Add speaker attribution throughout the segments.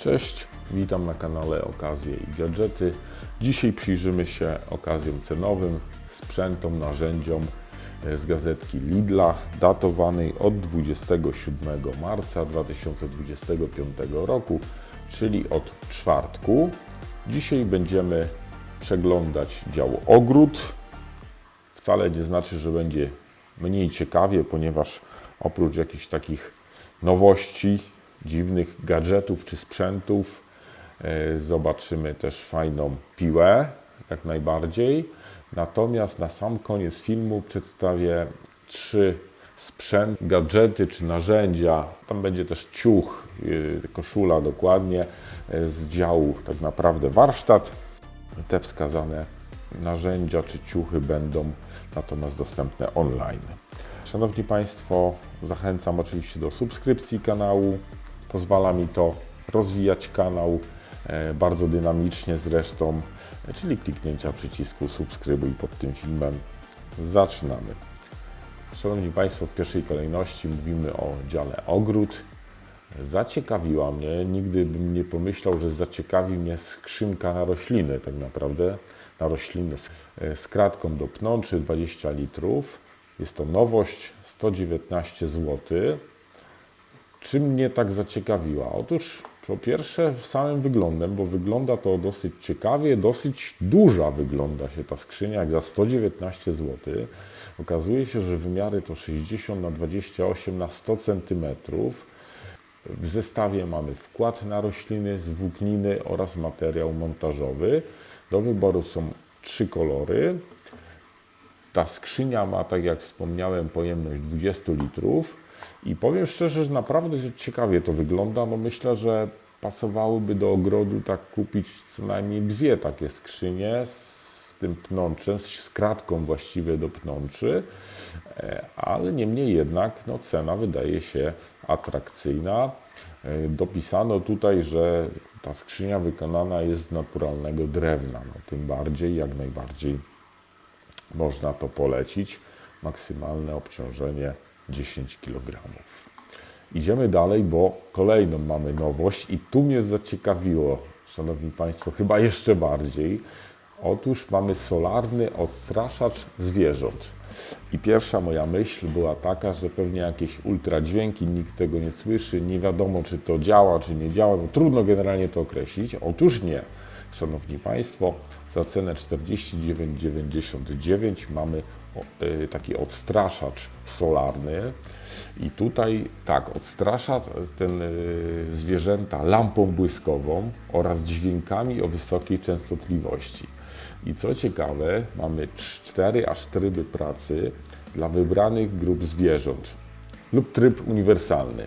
Speaker 1: Cześć, witam na kanale Okazje i Gadżety. Dzisiaj przyjrzymy się okazjom cenowym, sprzętom, narzędziom e, z gazetki Lidla, datowanej od 27 marca 2025 roku, czyli od czwartku. Dzisiaj będziemy przeglądać dział ogród. Wcale nie znaczy, że będzie mniej ciekawie, ponieważ oprócz jakichś takich nowości, dziwnych gadżetów czy sprzętów, e, zobaczymy też fajną piłę, jak najbardziej. Natomiast na sam koniec filmu przedstawię trzy sprzęt, gadżety czy narzędzia. Tam będzie też ciuch, e, koszula dokładnie e, z działu tak naprawdę warsztat. Te wskazane narzędzia czy ciuchy będą natomiast dostępne online. Szanowni Państwo, zachęcam oczywiście do subskrypcji kanału. Pozwala mi to rozwijać kanał e, bardzo dynamicznie zresztą, e, czyli kliknięcia przycisku subskrybuj pod tym filmem. Zaczynamy. Szanowni Państwo, w pierwszej kolejności mówimy o dziale ogród. Zaciekawiła mnie, nigdy bym nie pomyślał, że zaciekawi mnie skrzynka na rośliny, tak naprawdę na rośliny z, z kratką do pnączy 20 litrów. Jest to nowość 119 zł. Czym mnie tak zaciekawiła? Otóż po pierwsze samym wyglądem, bo wygląda to dosyć ciekawie, dosyć duża wygląda się ta skrzynia, jak za 119 zł. Okazuje się, że wymiary to 60 na 28 na 100 cm. W zestawie mamy wkład na rośliny z włókniny oraz materiał montażowy. Do wyboru są trzy kolory. Ta skrzynia ma, tak jak wspomniałem, pojemność 20 litrów i powiem szczerze, że naprawdę ciekawie to wygląda. No myślę, że pasowałoby do ogrodu tak kupić co najmniej dwie takie skrzynie z tym pnączem, z kratką właściwie do pnączy, E, ale niemniej jednak no, cena wydaje się atrakcyjna. E, Dopisano tutaj, że ta skrzynia wykonana jest z naturalnego drewna, no, tym bardziej, jak najbardziej można to polecić. Maksymalne obciążenie 10 kg. Idziemy dalej, bo kolejną mamy nowość i tu mnie zaciekawiło, Szanowni Państwo, chyba jeszcze bardziej. Otóż mamy solarny odstraszacz zwierząt. I pierwsza moja myśl była taka, że pewnie jakieś ultradźwięki, nikt tego nie słyszy, nie wiadomo czy to działa, czy nie działa. No, trudno generalnie to określić. Otóż nie. Szanowni Państwo, za cenę 49,99 mamy y, taki odstraszacz solarny. I tutaj tak, odstrasza ten y, zwierzęta lampą błyskową oraz dźwiękami o wysokiej częstotliwości. I co ciekawe, mamy 4 aż tryby pracy dla wybranych grup zwierząt lub tryb uniwersalny.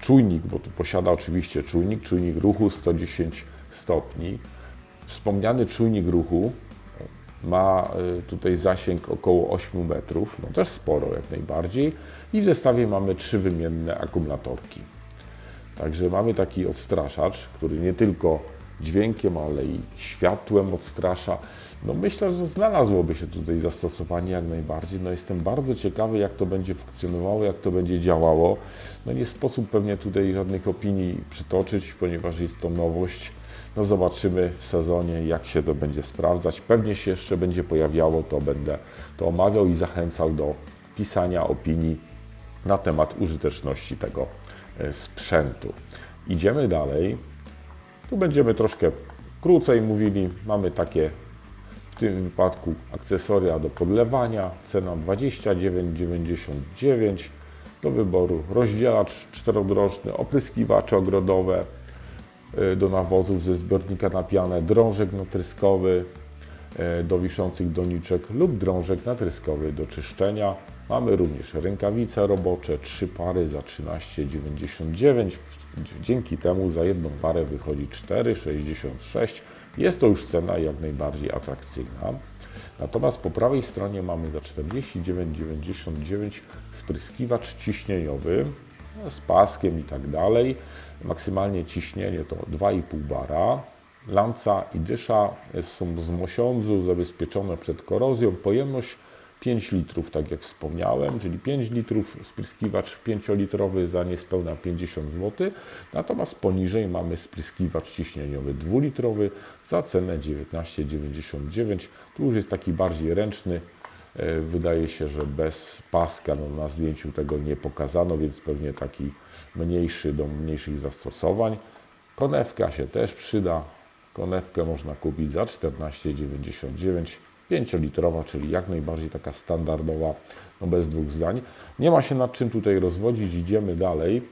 Speaker 1: Czujnik, bo tu posiada oczywiście czujnik, czujnik ruchu 110 stopni. Wspomniany czujnik ruchu ma y, tutaj zasięg około 8 metrów, no też sporo jak najbardziej. I w zestawie mamy trzy wymienne akumulatorki. Także mamy taki odstraszacz, który nie tylko dźwiękiem, ale i światłem odstrasza. No myślę, że znalazłoby się tutaj zastosowanie jak najbardziej. No jestem bardzo ciekawy, jak to będzie funkcjonowało, jak to będzie działało. No nie sposób pewnie tutaj żadnych opinii przytoczyć, ponieważ jest to nowość. No zobaczymy w sezonie, jak się to będzie sprawdzać. Pewnie się jeszcze będzie pojawiało, to będę to omawiał i zachęcał do pisania opinii na temat użyteczności tego e, sprzętu. Idziemy dalej. Tu będziemy troszkę krócej mówili. Mamy takie w tym wypadku akcesoria do podlewania. Cena 29,99 do wyboru rozdzielacz czterodrożny, opryskiwacze ogrodowe do nawozów ze zbiornika na pianę, drążek natryskowy y, do wiszących doniczek lub drążek natryskowy do czyszczenia. Mamy również rękawice robocze, trzy pary za 13,99. Dzięki temu za jedną parę wychodzi 4,66. Jest to już cena jak najbardziej atrakcyjna. Natomiast po prawej stronie mamy za 49,99 spryskiwacz ciśnieniowy z paskiem i tak dalej. Maksymalnie ciśnienie to 2,5 bara. Lanca i dysza są z mosiądzu, zabezpieczone przed korozją. Pojemność 5 litrów, tak jak wspomniałem, czyli 5 litrów spryskiwacz 5-litrowy za niespełna 50 zł, natomiast poniżej mamy spryskiwacz ciśnieniowy 2-litrowy za cenę 19,99. Tu już jest taki bardziej ręczny, Wydaje się, że bez paska no, na zdjęciu tego nie pokazano, więc pewnie taki mniejszy do mniejszych zastosowań. Konewka się też przyda. Konewkę można kupić za 14,99. 5-litrowa, czyli jak najbardziej taka standardowa, no bez dwóch zdań. Nie ma się nad czym tutaj rozwodzić, idziemy dalej.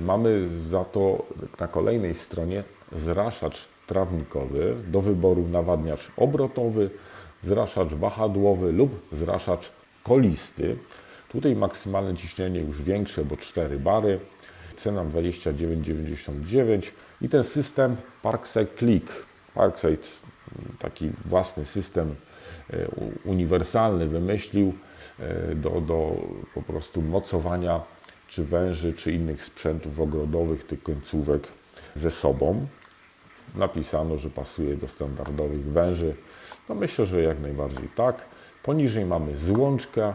Speaker 1: Mamy za to na kolejnej stronie zraszacz trawnikowy, do wyboru nawadniacz obrotowy, zraszacz wahadłowy lub zraszacz kolisty. Tutaj maksymalne ciśnienie już większe, bo 4 bary. Cena 29,99 i ten system Parkside Click. Parkside taki własny system e, uniwersalny wymyślił e, do, do po prostu mocowania czy węży, czy innych sprzętów ogrodowych, tych końcówek ze sobą napisano, że pasuje do standardowych węży. No myślę, że jak najbardziej tak. Poniżej mamy złączkę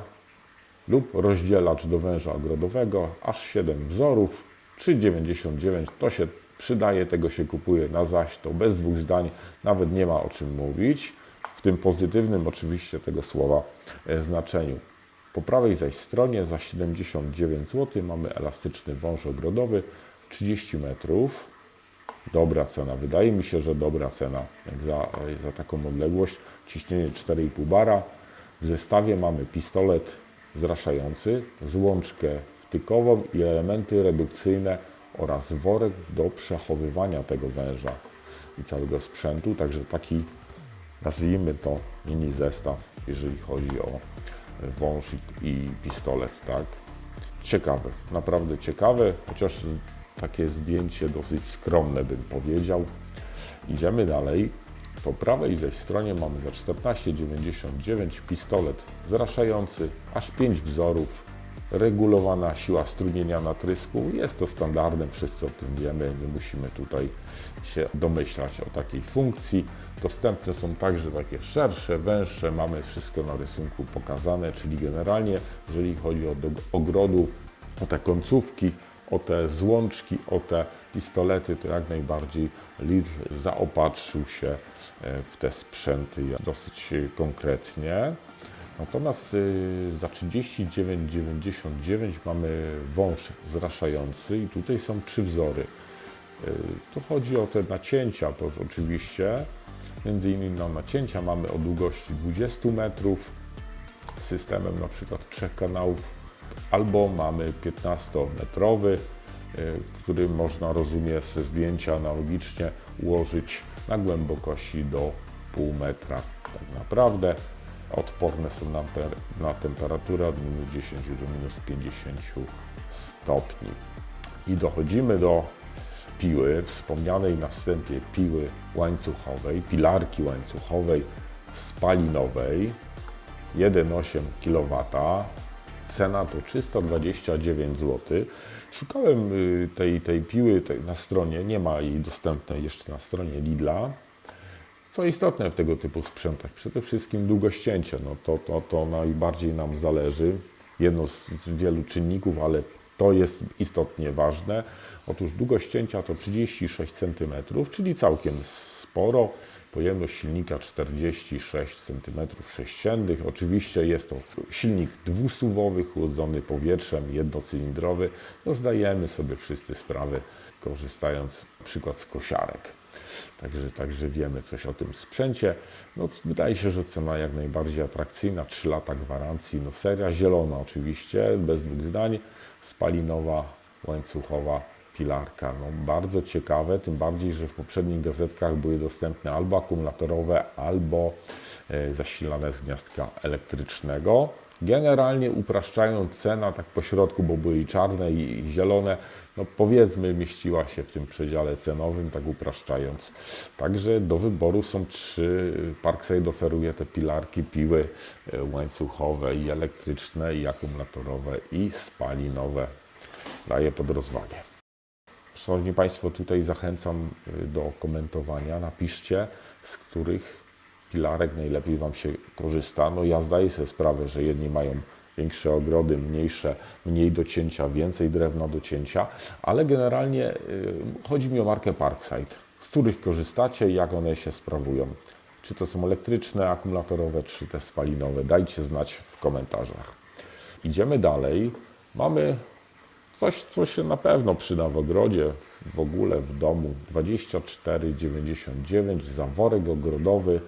Speaker 1: lub rozdzielacz do węża ogrodowego, aż 7 wzorów, 3,99 to się przydaje, tego się kupuje na zaś, to bez dwóch zdań, nawet nie ma o czym mówić, w tym pozytywnym oczywiście tego słowa e, znaczeniu. Po prawej zaś stronie za 79 zł mamy elastyczny wąż ogrodowy, 30 metrów, dobra cena. Wydaje mi się, że dobra cena za, za taką odległość. Ciśnienie 4,5 bara. W zestawie mamy pistolet zraszający, złączkę wtykową i elementy redukcyjne oraz worek do przechowywania tego węża i całego sprzętu. Także taki, nazwijmy to, mini zestaw, jeżeli chodzi o wąż i, pistolet. Tak? Ciekawe, naprawdę ciekawe, chociaż takie zdjęcie dosyć skromne bym powiedział. Idziemy dalej. Po prawej zaś stronie mamy za 14,99 pistolet zraszający, aż 5 wzorów, regulowana siła strumienia natrysku. Jest to standardem, wszyscy o tym wiemy, nie musimy tutaj się domyślać o takiej funkcji. Dostępne są także takie szersze, węższe, mamy wszystko na rysunku pokazane, czyli generalnie, jeżeli chodzi o do ogrodu, o te końcówki, o te złączki, o te pistolety, to jak najbardziej Lidl zaopatrzył się e, w te sprzęty dosyć e, konkretnie. Natomiast y, za 39,99 mamy wąż zraszający i tutaj są trzy wzory. Y, Tu chodzi o te nacięcia, to oczywiście, między innymi na nacięcia mamy o długości 20 metrów, systemem na przykład trzech kanałów, albo mamy 15-metrowy, y, który można, rozumie, ze zdjęcia analogicznie ułożyć na głębokości do pół metra. Tak naprawdę odporne są na, na temperaturę od minus 10 do minus 50 stopni. I dochodzimy do piły, wspomnianej na wstępie piły łańcuchowej, pilarki łańcuchowej spalinowej, 1,8 kW. Cena to 329 zł. Szukałem y, tej, tej piły tej na stronie, nie ma jej dostępnej jeszcze na stronie Lidla. Co istotne w tego typu sprzętach, przede wszystkim długość cięcia. No to, to, to najbardziej nam zależy. Jedno z wielu czynników, ale to jest istotnie ważne. Otóż długość cięcia to 36 cm, czyli całkiem sporo. Pojemność silnika 46 cm3. Oczywiście jest to silnik dwusuwowy, chłodzony powietrzem, jednocylindrowy. No zdajemy sobie wszyscy sprawę, korzystając przykład z kosiarek. Także, także wiemy coś o tym sprzęcie. No, wydaje się, że cena jak najbardziej atrakcyjna. 3 lata gwarancji. No, seria zielona oczywiście, bez dwóch zdań. Spalinowa, łańcuchowa pilarka. No, bardzo ciekawe, tym bardziej, że w poprzednich gazetkach były dostępne albo akumulatorowe, albo e, zasilane z gniazdka elektrycznego. Generalnie upraszczając cena tak po środku, bo były i czarne i zielone, no powiedzmy mieściła się w tym przedziale cenowym, tak upraszczając. Także do wyboru są trzy, Parkside oferuje te pilarki, piły e, łańcuchowe i elektryczne i akumulatorowe i spalinowe. Daję pod rozwagę. Szanowni Państwo, tutaj zachęcam y, do komentowania. Napiszcie, z których pilarek najlepiej Wam się korzysta. No ja zdaję sobie sprawę, że jedni mają większe ogrody, mniejsze, mniej do cięcia, więcej drewna do cięcia, ale generalnie y, chodzi mi o markę Parkside, z których korzystacie, jak one się sprawują. Czy to są elektryczne, akumulatorowe, czy te spalinowe. Dajcie znać w komentarzach. Idziemy dalej. Mamy coś, co się na pewno przyda w ogrodzie, w ogóle w domu. 24,99 za worek ogrodowy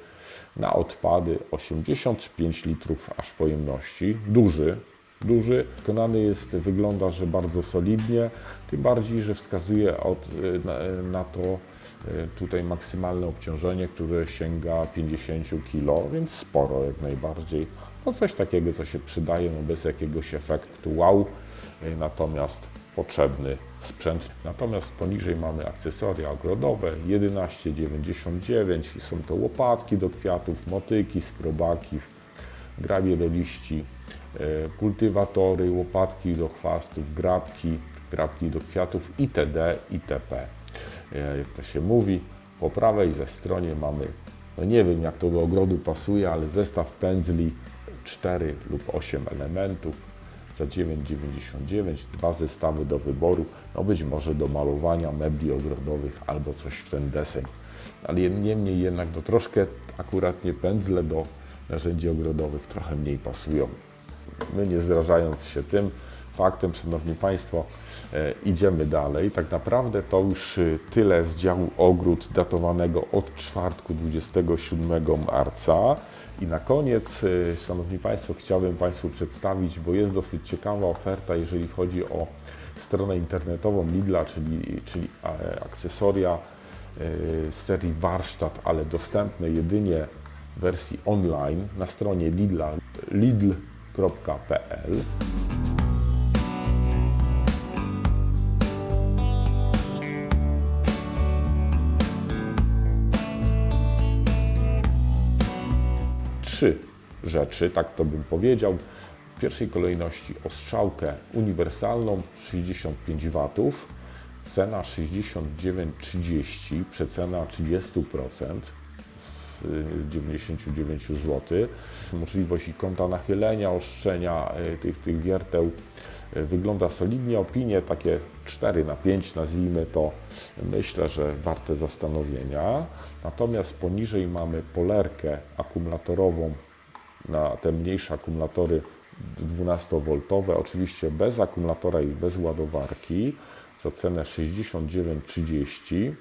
Speaker 1: na odpady 85 litrów aż pojemności. Duży, duży. Wykonany jest, wygląda, że bardzo solidnie, tym bardziej, że wskazuje od, na, na to y, tutaj maksymalne obciążenie, które sięga 50 kg, więc sporo jak najbardziej. No coś takiego, co się przydaje, no bez jakiegoś efektu wow, y, natomiast potrzebny sprzęt. Natomiast poniżej mamy akcesoria ogrodowe 11,99 i są to łopatki do kwiatów, motyki, skrobaki, grabie do liści, e, kultywatory, łopatki do chwastów, grabki, grabki do kwiatów itd. itp. E, Jak to się mówi, po prawej ze stronie mamy, no nie wiem jak to do ogrodu pasuje, ale zestaw pędzli 4 lub 8 elementów za 9,99, dwa zestawy do wyboru, no być może do malowania mebli ogrodowych albo coś w ten deseń. Ale niemniej jednak no troszkę akuratnie pędzle do narzędzi ogrodowych trochę mniej pasują. My nie zrażając się tym faktem, Szanowni Państwo, e, idziemy dalej. Tak naprawdę to już e, tyle z działu ogród datowanego od czwartku 27 marca. I na koniec, e, Szanowni Państwo, chciałbym Państwu przedstawić, bo jest dosyć ciekawa oferta, jeżeli chodzi o stronę internetową Lidla, czyli, czyli akcesoria z serii warsztat, ale dostępne jedynie w wersji online na stronie Lidla lidl.pl. trzy rzeczy, tak to bym powiedział. W pierwszej kolejności ostrzałkę uniwersalną 65 W, cena 69,30, przecena 30% z y, 99 zł. Możliwość i kąta nachylenia, oszczenia y, tych, tych wierteł wygląda solidnie. Opinie takie 4 na 5 nazwijmy to, myślę, że warte zastanowienia. Natomiast poniżej mamy polerkę akumulatorową na te mniejsze akumulatory 12V, oczywiście bez akumulatora i bez ładowarki, za cenę 69,30.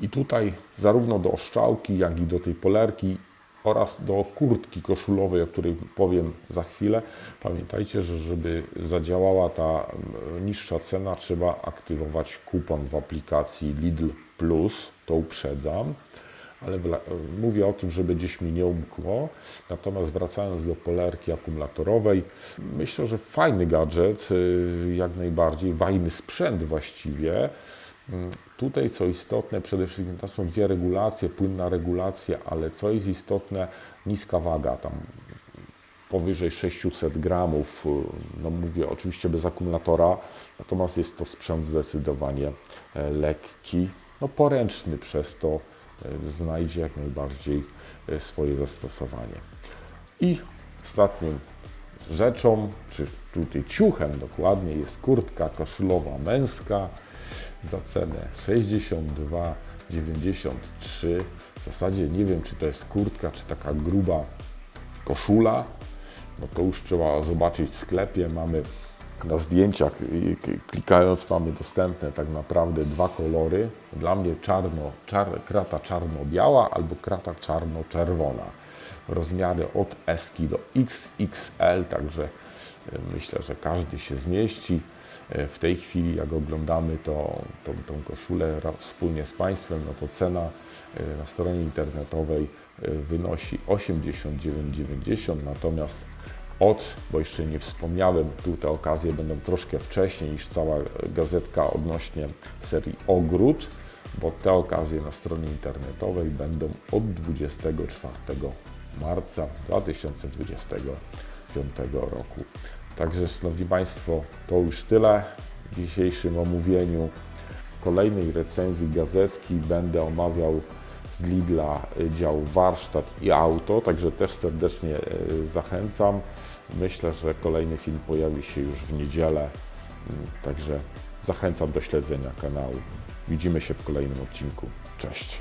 Speaker 1: I tutaj zarówno do oszczałki, jak i do tej polerki oraz do kurtki koszulowej, o której powiem za chwilę. Pamiętajcie, że żeby zadziałała ta mm, niższa cena, trzeba aktywować kupon w aplikacji Lidl Plus, to uprzedzam. Ale wla- mówię o tym, żeby gdzieś mi nie umkło. Natomiast wracając do polerki akumulatorowej, myślę, że fajny gadżet, y, jak najbardziej, fajny sprzęt właściwie. Mm, Tutaj co istotne, przede wszystkim to są dwie regulacje, płynna regulacja, ale co jest istotne, niska waga, tam powyżej 600 gramów, y, no mówię oczywiście bez akumulatora, natomiast jest to sprzęt zdecydowanie e, lekki, no poręczny przez to e, znajdzie jak najbardziej e, swoje zastosowanie. I ostatnią rzeczą, czy tutaj ciuchem dokładnie, jest kurtka koszulowa męska za cenę 62,93. W zasadzie nie wiem, czy to jest kurtka, czy taka gruba koszula. No to już trzeba zobaczyć w sklepie. Mamy na zdjęciach, klikając, mamy dostępne tak naprawdę dwa kolory. Dla mnie czarno, czar, krata czarno-biała albo krata czarno-czerwona. Rozmiary od S do XXL, także myślę, że każdy się zmieści. E, W tej chwili, jak oglądamy to, tą, tą koszulę wspólnie z Państwem, no to cena e, na stronie internetowej e, wynosi 89,90, natomiast od, bo jeszcze nie wspomniałem, tu te okazje będą troszkę wcześniej niż cała gazetka odnośnie serii Ogród, bo te okazje na stronie internetowej będą od 24 marca 2025 roku. Także, Szanowni Państwo, to już tyle w dzisiejszym omówieniu. Kolejnej recenzji gazetki będę omawiał z Lidla y, dział warsztat i auto, także też serdecznie y, zachęcam. Myślę, że kolejny film pojawi się już w niedzielę, Mm, także zachęcam do śledzenia kanału. Widzimy się w kolejnym odcinku. Cześć!